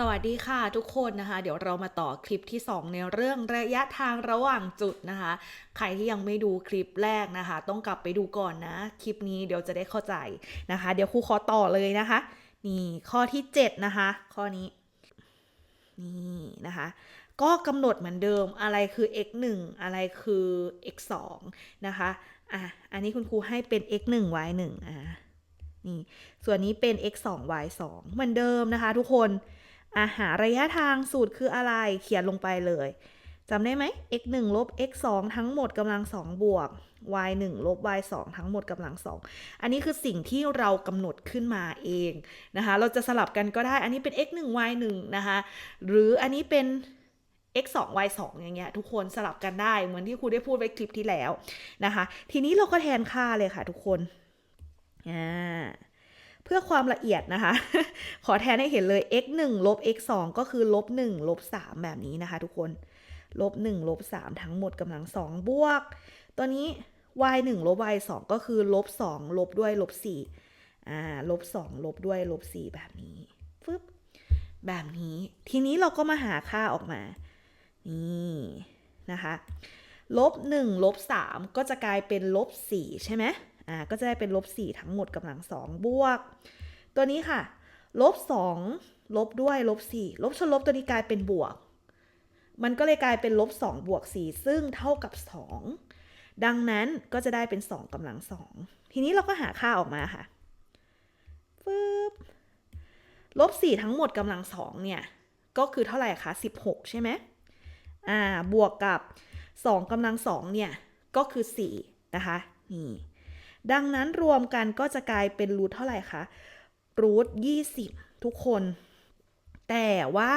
สวัสดีค่ะทุกคนนะคะ เดี๋ยวเรามาต่อคลิปที่ 2 ในเรื่องระยะทางระหว่างจุดนะคะ ใครที่ยังไม่ดูคลิปแรกนะคะ ต้องกลับไปดูก่อนนะ คลิปนี้เดี๋ยวจะได้เข้าใจนะคะ เดี๋ยวครูขอต่อเลยนะคะ นี่ข้อที่ 7 นะคะ ข้อนี้นี่นะคะ ก็กำหนดเหมือนเดิมอะไรคือ x 1อะไรคือ x 2นะคะอะอันนี้คุณครูให้เป็น x 1 y 1อะนี่ส่วนนี้เป็น x 2 y 2เหมือนเดิมนะคะ ทุกคน อาหาระยะทางสูตรคืออะไรเขียนลงไปเลยจำได้ไหม x 1ลบ x 2ทั้งหมดกำลัง2บวก y 1ลบ y 2ทั้งหมดกำลัง 2 อันนี้คือสิ่งที่เรากำหนดขึ้นมาเองนะคะ เราจะสลับกันก็ได้ อันนี้เป็น x 1 y 1นะคะ หรืออันนี้เป็น x 2 y 2อย่างเงี้ยทุกคนสลับกันได้ เหมือนที่ครูได้พูดไว้คลิปที่แล้วนะคะ ทีนี้เราก็แทนค่าเลยค่ะทุกคน อ่า เพื่อความละเอียดนะคะ ขอแทนให้เห็นเลย x 1ลบ x 2ก็คือลบ1ลบ3แบบนี้นะคะ ทุกคนลบ1ลบ3ทั้งหมดกำลัง2บวก ตัวนี้ y 1ลบ y 2ก็คือลบ2ลบด้วยลบ4อ่าลบ2ลบด้วยลบ4แบบนี้ฟึบแบบนี้ ทีนี้เราก็มาหาค่าออกมา นี่นะคะลบ1ลบ3ก็จะกลายเป็นลบ4ใช่ไหม อ่าก็จะได้เป็นลบ4ทั้งหมดกำลัง2บวก ตัวนี้ค่ะลบ2ลบด้วยลบ4ลบชนลบตัวนี้กลายเป็นบวก มันก็เลยกลายเป็นลบ2บวก4ซึ่งเท่ากับ 2 ดังนั้นก็จะได้เป็น 2กำลัง 2 ทีนี้เราก็หาค่าออกมาค่ะฟึบลบ4ทั้งหมดกำลัง2เนี่ย ก็คือเท่าไหร่คะ 16 ใช่ไหมอ่าบวกกับ 2กำลัง2เนี่ย ก็คือ 4 นะคะ นี่ ดังนั้นรวมกันก็จะกลายเป็นรูทเท่าไหร่คะรูท20ทุกคน แต่ว่า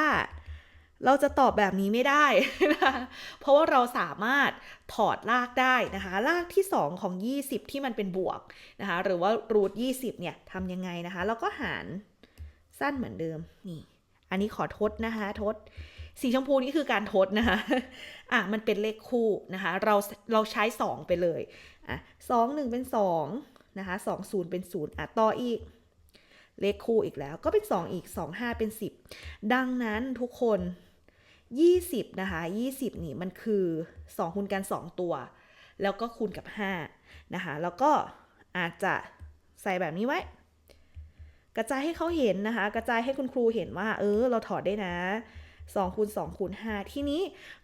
เราจะตอบแบบนี้ไม่ได้นะเพราะว่าเราสามารถถอดรากได้นะคะรากที่ 2 ของ 20 ที่มันเป็นบวกนะคะ หรือว่ารูท20เนี่ยทำยังไงนะคะเราก็หารสั้นเหมือนเดิม นี่ อันนี้ขอทดนะคะ ทด สีชมพูนี่คือการทดนะคะ อะมันเป็นเลขคู่นะคะ เราเราใช้ 2 ไปเลย อะสองหนึ่งเป็น2นะคะสองศูนย์เป็น0อะต่ออีก เลขคู่อีกแล้ว ก็เป็น 2 อีก 2 5 เป็น 10 ดังนั้นทุกคน 20 นะคะ 20 นี่มันคือ 2คูณกัน 2 ตัว แล้วก็คูณกับ 5 นะคะ แล้วก็อาจจะใส่แบบนี้ไว้กระจายให้เขาเห็นนะคะ กระจายให้คุณครูเห็นว่า เออ เราถอดได้นะ 2คูณ2คูณ5ทีนี้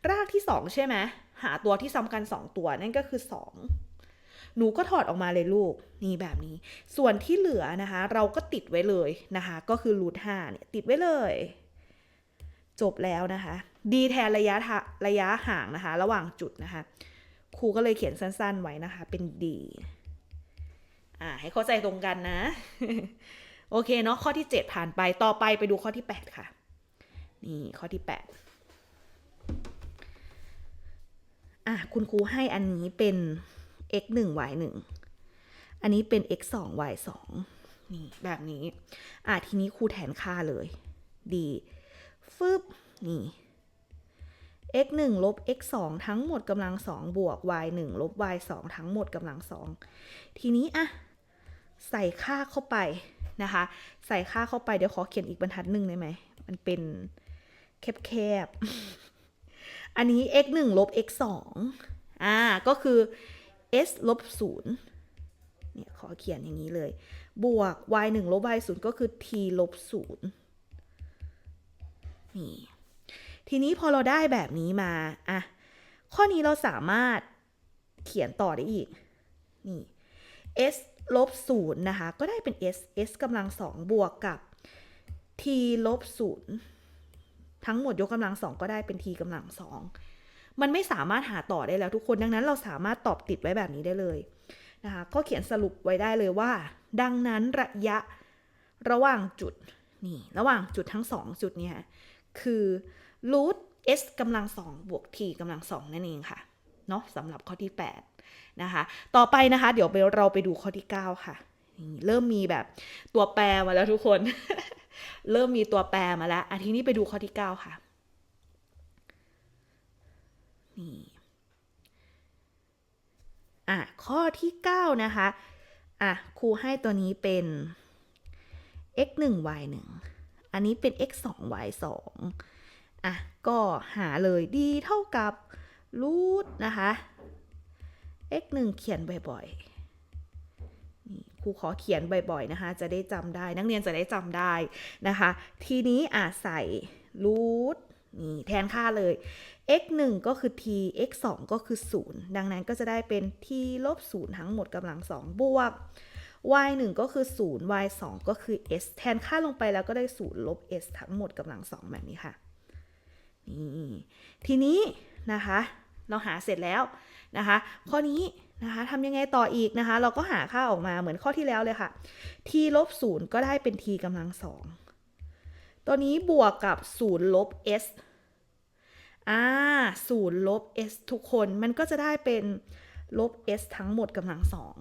รากที่ 2 ใช่ไหมหาตัวที่ซ้ำกัน 2 ตัวนั่นก็คือ 2 หนูก็ถอดออกมาเลยลูก นี่แบบนี้ ส่วนที่เหลือนะคะ เราก็ติดไว้เลยนะคะ ก็คือรูท5เนี่ยติดไว้เลย จบแล้วนะคะ ดีแทนระยะระยะห่างนะคะ ระหว่างจุดนะคะ ครูก็เลยเขียนสั้นๆไว้นะคะ เป็นดีอ่าให้เข้าใจตรงกันนะ โอเคเนาะข้อที่ 7 ผ่านไปต่อไปไปดูข้อที่ 8 ค่ะ นี่ข้อที่ 8 อะ คุณครูให้อันนี้เป็น x 1 y 1อันนี้เป็น x 2 y 2นี่ แบบนี้ อะ ทีนี้ครูแทนค่าเลย ดี ฟึบ นี่ x 1ลบ x 2ทั้งหมดกำลัง 2 บวก y 1ลบ y 2ทั้งหมดกำลัง 2 ทีนี้อะใส่ค่าเข้าไปนะคะ ใส่ค่าเข้าไปเดี๋ยวขอเขียนอีกบรรทัดหนึ่งได้ไหม มันเป็น แคบๆ อันนี้ x 1ลบ x 2อ่า ก็คือ s ลบ0เนี่ย ขอเขียนอย่างนี้เลย บวก y 1ลบ y 0ก็คือ t ลบ0นี่ ทีนี้พอเราได้แบบนี้มา อะ ข้อนี้เราสามารถเขียนต่อได้อีก นี่ s ลบ0นะคะ ก็ได้เป็น s s กำลัง2บวกกับ t ลบ0 ทั้งหมดยกกำลัง2ก็ได้เป็น t กำลัง2มันไม่สามารถหาต่อได้แล้วทุกคนดังนั้นเราสามารถตอบติดไว้แบบนี้ได้เลยนะคะก็เขียนสรุปไว้ได้เลยว่า ดังนั้นระยะระหว่างจุดนี่ระหว่างจุดทั้ง 2 จุดเนี่ยคือ root s กำลัง2บวก t กำลัง2นั่นเองค่ะเนาะสำหรับข้อที่ 8 นะคะ ต่อไปนะคะ เดี๋ยวเราไปดูข้อที่ 9 ค่ะ เริ่มมีแบบตัวแปรมาแล้วทุกคน เริ่มมีตัวแปรมาแล้วอันทีนี้ไปดูข้อที่9ค่ะ นี่อะข้อที่9นะคะ อะครูให้ตัวนี้เป็น x 1 y 1อันนี้เป็น x 2 y 2อะ ก็หาเลย d เท่ากับรูทนะคะ x 1เขียนบ่อยๆ ครูขอเขียนบ่อยๆนะคะ จะได้จำได้ นักเรียนจะได้จำได้นะคะ ทีนี้อะใส่รูทนี่แทนค่าเลย x 1ก็คือ t x 2ก็คือ 0 ดังนั้นก็จะได้เป็น t ลบ 0 ทั้งหมดกำลัง 2 บวก y 1ก็คือ 0 y 2ก็คือ s แทนค่าลงไปแล้วก็ได้ 0 ลบ s ทั้งหมดกำลัง 2 แบบนี้ค่ะ นี่ ทีนี้นะคะ เราหาเสร็จแล้วนะคะ ข้อนี้ นะคะทำยังไงต่ออีกนะคะ เราก็หาค่าออกมาเหมือนข้อที่แล้วเลยค่ะ t ลบ0ก็ได้เป็น t กำลัง2ตัวนี้บวกกับ0ลบ s อ่าศูนย์ลบ s ทุกคนมันก็จะได้เป็นลบ s ทั้งหมดกำลังสอง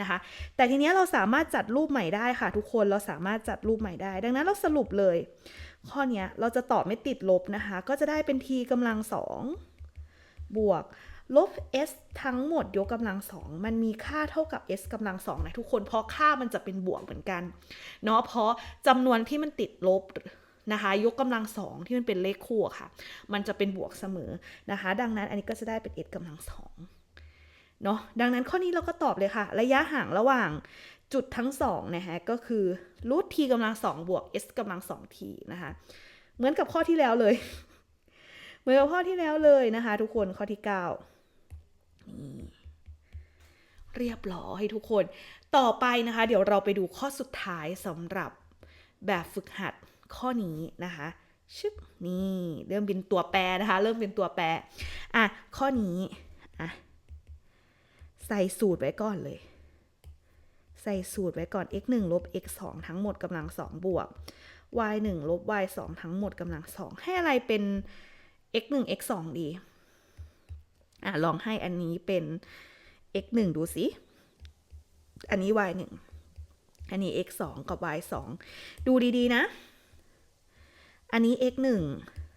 นะคะ แต่ทีนี้เราสามารถจัดรูปใหม่ได้ค่ะ ทุกคนเราสามารถจัดรูปใหม่ได้ ดังนั้นเราสรุปเลย ข้อนี้เราจะตอบไม่ติดลบนะคะ ก็จะได้เป็น t กำลังสองบวก ลบ s ทั้งหมดยกกำลังสองมันมีค่าเท่ากับ s กำลังสองนะทุกคนเพราะค่ามันจะเป็นบวกเหมือนกันเนาะเพราะจำนวนที่มันติดลบนะคะยกกำลังสองที่มันเป็นเลขคู่ค่ะ มันจะเป็นบวกเสมอนะคะ ดังนั้นอันนี้ก็จะได้เป็น s กำลังสองเนาะดังนั้นข้อนี้เราก็ตอบเลยค่ะ ระยะห่างระหว่างจุดทั้งสองนะคะก็คือรูท t กำลังสองบวก s กำลังสอง t นะคะเหมือนกับข้อที่แล้วเลย เหมือนกับข้อที่แล้วเลยนะคะ ทุกคนข้อที่ 9 นี่เรียบร้อยทุกคน ต่อไปนะคะ เดี๋ยวเราไปดูข้อสุดท้ายสำหรับแบบฝึกหัดข้อนี้นะคะชึบนี่เริ่มเป็นตัวแปรนะคะ เริ่มเป็นตัวแปรอะข้อนี้อะใส่สูตรไว้ก่อนเลย ใส่สูตรไว้ก่อน x 1ลบ x 2ทั้งหมดกำลัง2บวก y 1ลบ y 2ทั้งหมดกำลัง2ให้อะไรเป็น x 1 x 2ดี อะลองให้อันนี้เป็น x 1ดูสิอันนี้ y 1อันนี้ x 2กับ y 2ดูดีๆนะ อันนี้ x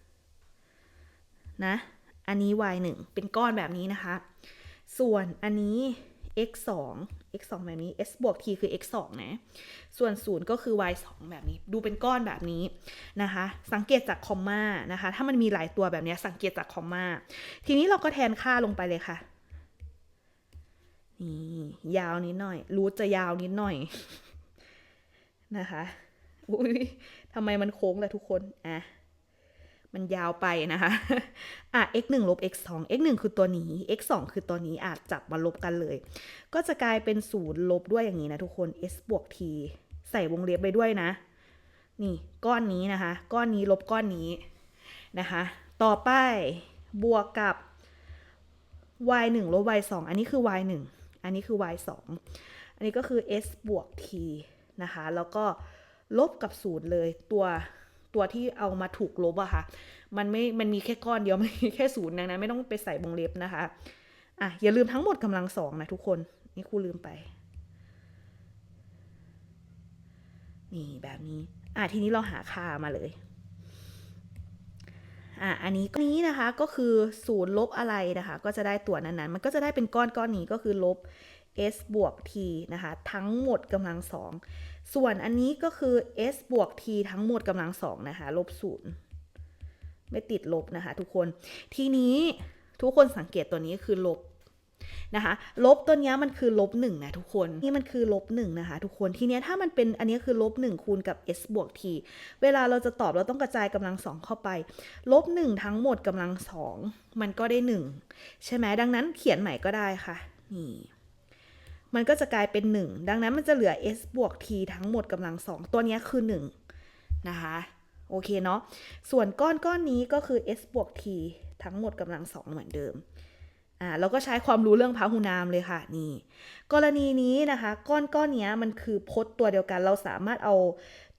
1นะ อันนี้ y 1เป็นก้อนแบบนี้นะคะ ส่วนอันนี้ x 2 x 2แบบนี้ s บวก t คือ x 2นะ ส่วน 0 ก็คือ y 2แบบนี้ ดูเป็นก้อนแบบนี้นะคะ สังเกตจากคอมมานะคะ ถ้ามันมีหลายตัวแบบนี้สังเกตจากคอมมา ทีนี้เราก็แทนค่าลงไปเลยค่ะ นี่ยาวนิดหน่อย รูทจะยาวนิดหน่อยนะคะ อุ้ยทำไมมันโค้งล่ะทุกคน อะ มันยาวไปนะคะ อะ x 1ลบ x 2 x 1คือตัวนี้ x 2คือตัวนี้อาจจับมาลบกันเลย ก็จะกลายเป็นศูนย์ลบด้วยอย่างนี้นะทุกคน s บวก t ใส่วงเล็บไปด้วยนะ นี่ก้อนนี้นะคะ ก้อนนี้ลบก้อนนี้นะคะ ต่อไปบวกกับ y 1ลบ y 2อันนี้คือ y 1อันนี้คือ y 2อันนี้ก็คือ s บวก t นะคะ แล้วก็ลบกับศูนย์เลยตัว ตัวที่เอามาถูกลบอะค่ะ มันไม่ มันมีแค่ก้อนเดียวมันมีแค่ศูนย์ดังนั้นไม่ต้องไปใส่วงเล็บนะคะ อะอย่าลืมทั้งหมดกำลังสองนะทุกคน นี่ครูลืมไป นี่แบบนี้ อะทีนี้เราหาค่ามาเลย อะอันนี้นี้นะคะก็คือศูนย์ลบอะไรนะคะ ก็จะได้ตัวนั้นๆ มันก็จะได้เป็นก้อนก้อนนี้ก็คือลบ s บวก t นะคะ ทั้งหมดกำลังสองส่วนอันนี้ก็คือ s บวก t ทั้งหมดกำลังสองนะคะลบศูนย์ไม่ติดลบนะคะทุกคน ทีนี้ทุกคนสังเกตตัวนี้คือลบนะคะลบตัวนี้มันคือลบหนึ่งนะทุกคนนี่มันคือลบหนึ่งนะคะทุกคนทีนี้ถ้ามันเป็นอันนี้คือลบหนึ่งคูณกับ s บวก t เวลาเราจะตอบเราต้องกระจายกำลังสองเข้าไปลบหนึ่งทั้งหมดกำลังสองมันก็ได้หนึ่งใช่ไหมดังนั้นเขียนใหม่ก็ได้ค่ะนี่ มันก็จะกลายเป็น 1 ดังนั้นมันจะเหลือ s บวก t ทั้งหมดกำลัง 2 ตัวนี้คือ 1 นะคะ โอเคเนาะ ส่วนก้อนก้อนนี้ก็คือ s บวก t ทั้งหมดกำลัง 2 เหมือนเดิม อ่าเราก็ใช้ความรู้เรื่องพหุนามเลยค่ะ นี่ กรณีนี้นะคะ ก้อนก้อนนี้มันคือพจน์ตัวเดียวกัน เราสามารถเอา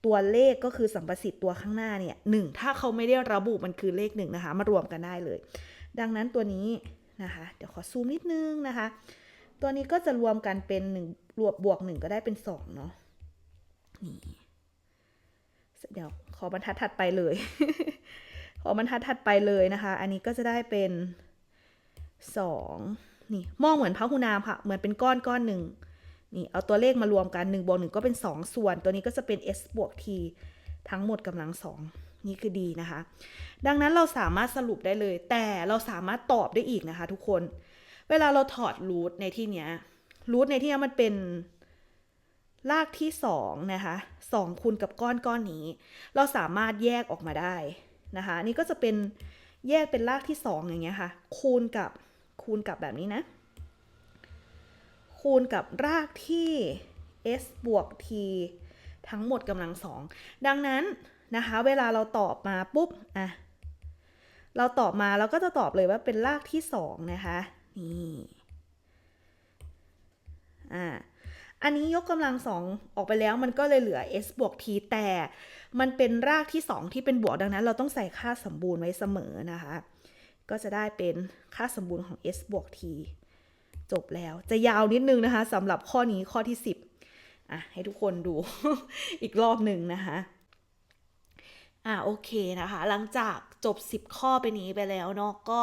ตัวเลขก็คือสัมประสิทธิ์ตัวข้างหน้าเนี่ยหถ้าเขาไม่ได้ระบุมันคือเลขหนึ่งนะคะ มารวมกันได้เลย ดังนั้นตัวนี้นะคะ เดี๋ยวขอซูมนิดนึงนะคะ ตัวนี้ก็จะรวมกันเป็นหนึ่งรวบบวกหนึ่งก็ได้เป็นสองเนาะนี่เดี๋ยวขอบรรทัดถัดไปเลย ขอบรรทัดถัดไปเลยนะคะ อันนี้ก็จะได้เป็นสองนี่มองเหมือนพหุนามค่ะ เหมือนเป็นก้อนก้อนหนึ่งนี่เอาตัวเลขมารวมกัน1บวก1ก็เป็น 2 ส่วน ตัวนี้ก็จะเป็น s บวก t ทั้งหมดกำลังสองนี่คือดีนะคะ ดังนั้นเราสามารถสรุปได้เลย แต่เราสามารถตอบได้อีกนะคะทุกคน เวลาเราถอดรูทในที่เนี้ยรูทในที่นี้มันเป็นรากที่สองนะคะสองคูณกับก้อนก้อนนี้ เราสามารถแยกออกมาได้นะคะ นี่ก็จะเป็นแยกเป็นรากที่สองอย่างเงี้ยค่ะ คูณกับคูณกับแบบนี้นะ คูณกับรากที่ s บวก t ทั้งหมดกำลังสอง ดังนั้นนะคะ เวลาเราตอบมาปุ๊บ อะ เราตอบมาเราก็จะตอบเลยว่าเป็นรากที่สองนะคะ นี่อ่าอันนี้ยกกำลังสองออกไปแล้วมันก็เลยเหลือ s บวก t แต่มันเป็นรากที่สองที่เป็นบวกดังนั้น เราต้องใส่ค่าสมบูรณ์ไว้เสมอนะคะ ก็จะได้เป็นค่าสมบูรณ์ของ s บวก t จบแล้วจะยาวนิดนึงนะคะสำหรับข้อนี้ข้อที่ 10อะให้ทุกคนดู อีกรอบหนึ่งนะคะ อะโอเคนะคะ หลังจากจบ 10 ข้อไปนี้ไปแล้วเนาะก็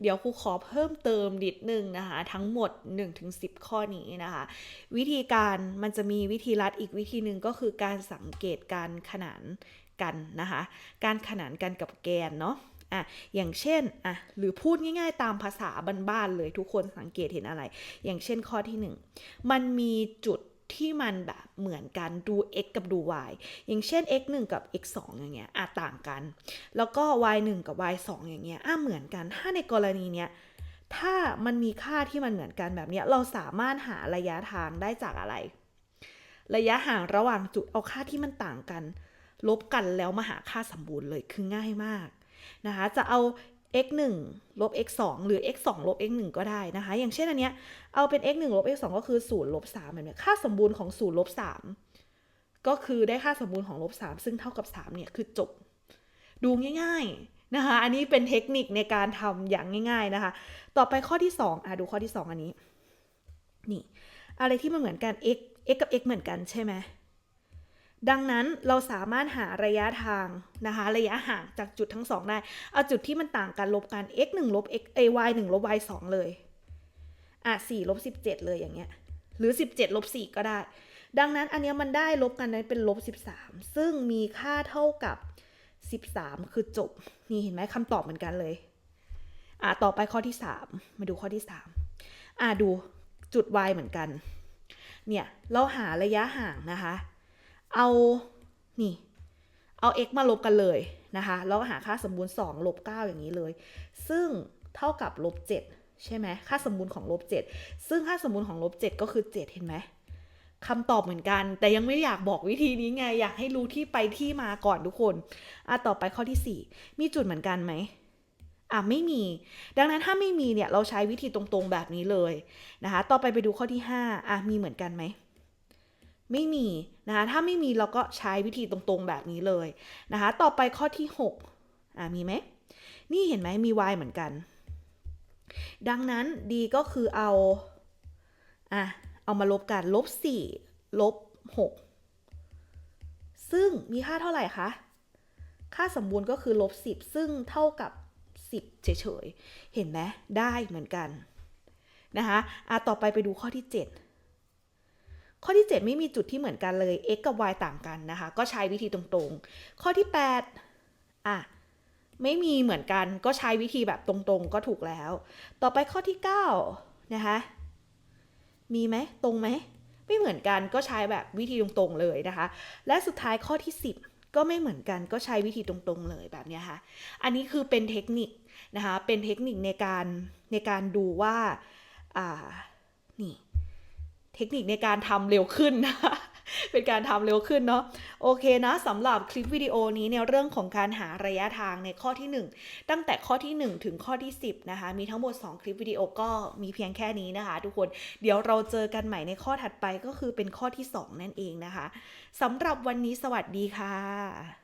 เดี๋ยวครูขอเพิ่มเติมนิดนึงนะคะ ทั้งหมด 1-10 ข้อนี้นะคะ วิธีการมันจะมีวิธีลัดอีกวิธีหนึ่งก็คือการสังเกตการขนานกันนะคะ การขนานกันกับแกนเนาะอะอย่างเช่นอะหรือพูดง่ายๆตามภาษาบ้านๆเลยทุกคนสังเกตเห็นอะไร อย่างเช่นข้อที่ 1 มันมีจุด ที่มันแบบเหมือนกันดู x กับดู y อย่างเช่น x 1 กับ x 2อย่างเงี้ยอะต่างกัน แล้วก็ y 1กับ y 2อย่างเงี้ยอะเหมือนกัน ถ้าในกรณีเนี้ยถ้ามันมีค่าที่มันเหมือนกันแบบเนี้ยเราสามารถหาระยะทางได้จากอะไร ระยะห่างระหว่างจุดเอาค่าที่มันต่างกัน ลบกันแล้วมาหาค่าสมบูรณ์เลยคือง่ายมากนะคะจะเอา x 1ลบ x 2หรือ x 2ลบ x 1ก็ได้นะคะ อย่างเช่นอันเนี้ย เอาเป็น x 1ลบ x 2ก็คือ0ลบ3แบบนี้ค่าสมบูรณ์ของ0ลบ3ก็คือได้ค่าสมบูรณ์ของลบ3ซึ่งเท่ากับ3เนี่ยคือจบ ดูง่ายๆนะคะ อันนี้เป็นเทคนิคในการทำอย่างง่าย ๆนะคะ ต่อไปข้อที่ 2อะดูข้อที่ 2 อันนี้ นี่ อะไรที่มันเหมือนกัน x x กับ x เหมือนกันใช่ไหม ดังนั้นเราสามารถหาระยะทางนะคะ ระยะห่างจากจุดทั้งสองได้ เอาจุดที่มันต่างกันลบกัน x 1ลบ x เอ y 1ลบ y 2เลยอะ4ลบ17 เลยอย่างเงี้ย หรือ 17ลบ4ก็ได้ ดังนั้นอันเนี้ยมันได้ลบกันนั้นเป็นลบ13 ซึ่งมีค่าเท่ากับ 13 คือจบ นี่เห็นไหมคำตอบเหมือนกันเลยอะต่อไปข้อที่ 3 มาดูข้อที่ 3อะดูจุด y เหมือนกัน เนี่ย เราหาระยะห่างนะคะ เอานี่เอา x มาลบกันเลยนะคะแล้วก็หาค่าสมบูรณ์2ลบ9อย่างนี้เลย ซึ่งเท่ากับลบ7ใช่ไหมค่าสมบูรณ์ของลบ7ซึ่งค่าสมบูรณ์ของลบ7ก็คือ 7 เห็นไหมคำตอบเหมือนกัน แต่ยังไม่อยากบอกวิธีนี้ไง อยากให้รู้ที่ไปที่มาก่อนทุกคนอะต่อไปข้อที่ 4 มีจุดเหมือนกันไหมอะไม่มี ดังนั้นถ้าไม่มีเนี่ยเราใช้วิธีตรงๆแบบนี้เลยนะคะ ต่อไปไปดูข้อที่ 5อะมีเหมือนกันไหม ไม่มีนะคะถ้าไม่มีเราก็ใช้วิธีตรงๆแบบนี้เลยนะคะ ต่อไปข้อที่ 6อ่ามีไหม นี่เห็นไหมมี y เหมือนกัน ดังนั้น d ก็คือเอาอะเอามาลบกันลบ4ลบ6ซึ่งมีค่าเท่าไหร่คะ ค่าสมบูรณ์ก็คือลบ10 ซึ่งเท่ากับ 10 เฉยๆ เห็นไหมได้เหมือนกันนะคะอะต่อไปไปดูข้อที่ 7 ข้อที่ 7 ไม่มีจุดที่เหมือนกันเลย x กับ y ต่างกันนะคะ ก็ใช้วิธีตรงๆ ข้อที่ 8 อะ ไม่มีเหมือนกัน ก็ใช้วิธีแบบตรงๆ ก็ถูกแล้ว ต่อไปข้อที่ 9 นะคะ มีไหม ตรงไหม ไม่เหมือนกัน ก็ใช้แบบวิธีตรงๆ เลยนะคะ และสุดท้ายข้อที่ 10 ก็ไม่เหมือนกัน ก็ใช้วิธีตรงๆ เลยแบบนี้ค่ะ อันนี้คือเป็นเทคนิคนะคะ เป็นเทคนิคในการในการดูว่า อ่า นี่ ทคนิคในการทำเร็วขึ้นนะคะเป็นการทำเร็วขึ้นเนาะโอเคนะสำหรับคลิปวิดีโอนี้ในเรื่องของการหาระยะทางในข้อที่ 1 ตั้งแต่ข้อที่ 1 ถึงข้อที่ 10นะคะมีทั้งหมด 2 คลิปวิดีโอก็มีเพียงแค่นี้นะคะ ทุกคนเดี๋ยวเราเจอกันใหม่ในข้อถัดไปก็คือเป็นข้อที่ 2 นั่นเองนะคะสำหรับวันนี้สวัสดีค่ะ